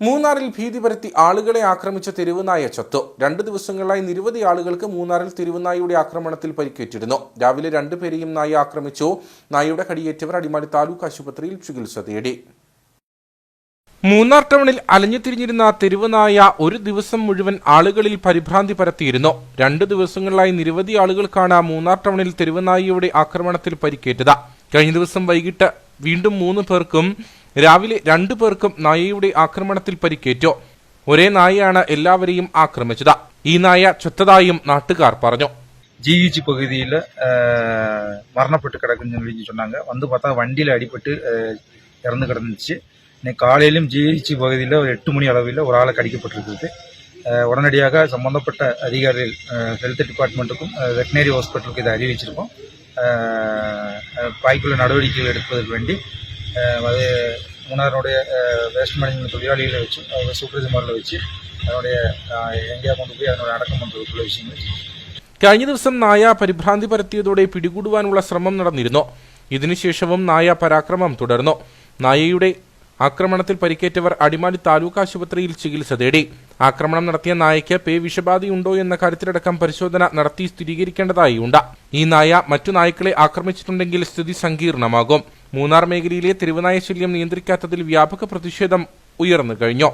മൂന്നാറിൽ ഭീതി പരത്തി ആളുകളെ ആക്രമിച്ച തെരുവുനായ ചത്തു. രണ്ട് ദിവസങ്ങളായി നിരവധി ആളുകൾക്ക് മൂന്നാറിൽ തെരുവുനായയുടെ ആക്രമണത്തിൽ പരിക്കേറ്റിരുന്നു. രാവിലെ രണ്ടുപേരെയും നായ ആക്രമിച്ചു. നായയുടെ കടിയേറ്റവർ അടിമാലി താലൂക്ക് ആശുപത്രിയിൽ ചികിത്സ തേടി. മൂന്നാർ ടൗണിൽ അലഞ്ഞു തിരിഞ്ഞിരുന്ന തെരുവുനായ ഒരു ദിവസം മുഴുവൻ ആളുകളിൽ പരിഭ്രാന്തി പരത്തിയിരുന്നു. രണ്ട് ദിവസങ്ങളിലായി നിരവധി ആളുകൾക്കാണ് മൂന്നാർ ടൗണിൽ തെരുവുനായയുടെ ആക്രമണത്തിൽ പരിക്കേറ്റത്. കഴിഞ്ഞ ദിവസം വൈകിട്ട് വീണ്ടും മൂന്ന് പേർക്കും രാവിലെ രണ്ടു പേർക്കും നായയുടെ ആക്രമണത്തിൽ പരിക്കേറ്റു ഒരേ നായയാണ് എല്ലാവരെയും ആക്രമിച്ചത് ഈ നായ ചൊത്തതായും നാട്ടുകാർ പറഞ്ഞു ஜிஹெச் பகுதியில் மரணப்பட்டு கிடக்குன்னு சொல்லி சொன்னாங்க வந்து பார்த்தா வண்டியில் அடிபட்டு அஹ், இறந்து கிடந்துச்சு இன்னைக்கு காலையிலும் ஜிஹெச் பகுதியில் ஒரு எட்டு மணி அளவில் ஒரு ஆளை கடிக்கப்பட்டிருக்குது அஹ், உடனடியாக சம்பந்தப்பட்ட அதிகாரிகள் ஹெல்த் டிபார்ட்மெண்ட்டுக்கும் வெட்டினரி ஹாஸ்பிட்டலுக்கு இதை அறிவிச்சிருக்கோம் அஹ், அஹ், பாய்க்குள்ள நடவடிக்கைகள் எடுப்பதற்கு வேண்டி அஹ், அது மூணாருடைய வேஸ்ட் மேனேஜ்மெண்ட் தொழிலாளிகளை வச்சு அவங்க சூப்பர்வைசர்மாரில் வச்சு அதனுடைய அஹ், எங்கேயா கொண்டு போய் அதனுடைய அடக்கம் பண்ணுறதுக்குள்ள விஷயங்கள் കഴിഞ്ഞ ദിവസം നായ പരിഭ്രാന്തി പരത്തിയതോടെ പിടികൂടുവാനുള്ള ശ്രമം നടന്നിരുന്നു ഇതിനുശേഷവും നായ പരാക്രമം തുടർന്നു നായയുടെ ആക്രമണത്തിൽ പരിക്കേറ്റവർ അടിമാലി താലൂക്ക് ആശുപത്രിയിൽ ചികിത്സ തേടി. ആക്രമണം നടത്തിയ നായയ്ക്ക് പേ വിഷബാധയുണ്ടോ എന്ന കാര്യത്തിലടക്കം പരിശോധന നടത്തി സ്ഥിരീകരിക്കേണ്ടതായി ഉണ്ട്. ഈ നായ മറ്റു നായ്ക്കളെ ആക്രമിച്ചിട്ടുണ്ടെങ്കിൽ സ്ഥിതി സങ്കീർണമാകും. മൂന്നാർ മേഖലയിലെ തെരുവനായ ശല്യം നിയന്ത്രിക്കാത്തതിൽ വ്യാപക പ്രതിഷേധം ഉയർന്നു കഴിഞ്ഞു.